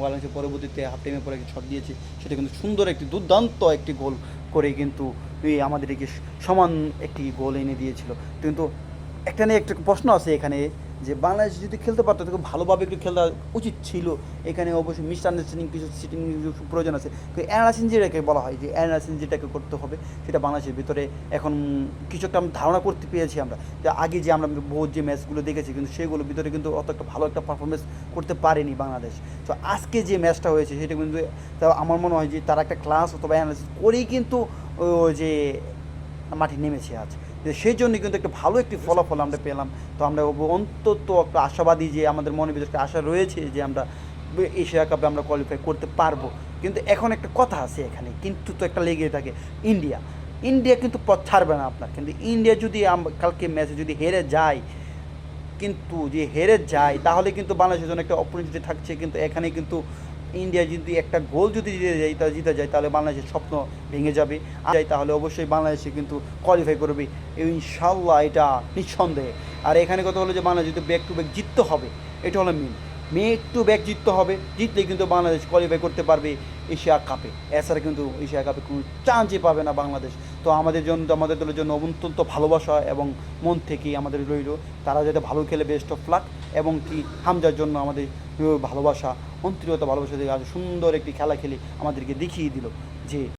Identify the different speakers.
Speaker 1: বাংলাদেশের পরবর্তীতে হাফ টাইমের পরে শট দিয়েছে। সেটা কিন্তু সুন্দর একটি দুর্দান্ত একটি গোল করে কিন্তু আমাদের আমাদেরকে সমান একটি গোল এনে দিয়েছিল। কিন্তু একটা নিয়ে একটা প্রশ্ন আছে এখানে। যে বাংলাদেশ যদি খেলতে পারতো তাকে ভালোভাবে একটু খেলা উচিত ছিল। এখানে অবশ্যই মিস আন্ডারস্ট্যান্ডিং কিছু সিটিং প্রয়োজন আছে। অ্যানালাসিন যেটাকে বলা হয় যে অ্যানালাসিন যেটাকে করতে হবে, সেটা বাংলাদেশের ভিতরে এখন কিছু একটা ধারণা করতে পেরেছি আমরা। যে আগে যে আমরা বহু যে ম্যাচগুলো দেখেছি, কিন্তু সেগুলোর ভিতরে কিন্তু অত একটা ভালো একটা পারফরমেন্স করতে পারেনি বাংলাদেশ। তো আজকে যে ম্যাচটা হয়েছে, সেটা কিন্তু তা আমার মনে হয় যে তারা একটা ক্লাস অথবা অ্যানালাইসিস করেই কিন্তু যে মাঠে নেমেছে আজ। যে সেই জন্য কিন্তু একটা ভালো একটি ফলাফল আমরা পেলাম। তো আমরা অন্তত একটা আশাবাদী যে আমাদের মনে ভিতরে আশা রয়েছে যে আমরা এশিয়া কাপে আমরা কোয়ালিফাই করতে পারব। কিন্তু এখন একটা কথা আছে এখানে, কিন্তু তো একটা লেগে থাকে, ইন্ডিয়া। ইন্ডিয়া কিন্তু পথ ছাড়বে না আপনার। কিন্তু ইন্ডিয়া যদি কালকে ম্যাচে যদি হেরে যায়, কিন্তু যে হেরে যায়, তাহলে কিন্তু বাংলাদেশের জন্য একটা অপরচুনিটি থাকছে। কিন্তু এখানে কিন্তু ইন্ডিয়া যদি একটা গোল যদি জিতে যায়, তা জিতে যায়, তাহলে বাংলাদেশের স্বপ্ন ভেঙে যাবে। আর যায় তাহলে অবশ্যই বাংলাদেশে কিন্তু কোয়ালিফাই করবে। ইনশাল্লাহ এটা নিঃসন্দেহে। আর এখানে কথা হলো যে, বাংলাদেশ যদি ব্যাক টু ব্যাক জিততে হবে, এটা হলো মেন মেক টু ব্যাক জিততে হবে জিতলে কিন্তু বাংলাদেশ কোয়ালিফাই করতে পারবে এশিয়া কাপে। এছাড়া কিন্তু এশিয়া কাপে কোনো চান্সই পাবে না বাংলাদেশ। তো আমাদের জন্য, আমাদের দলের জন্য অত্যন্ত ভালোবাসা এবং মন থেকেই আমাদের রইল। তারা যাতে ভালো খেলে বেস্ট অফ লাক এবং কি হামজার জন্য আমাদের ভালোবাসা অন্তরীয়তা ভালোবাসা দিয়ে আজ সুন্দর একটি খেলা খেলে আমাদেরকে দেখিয়ে দিল যে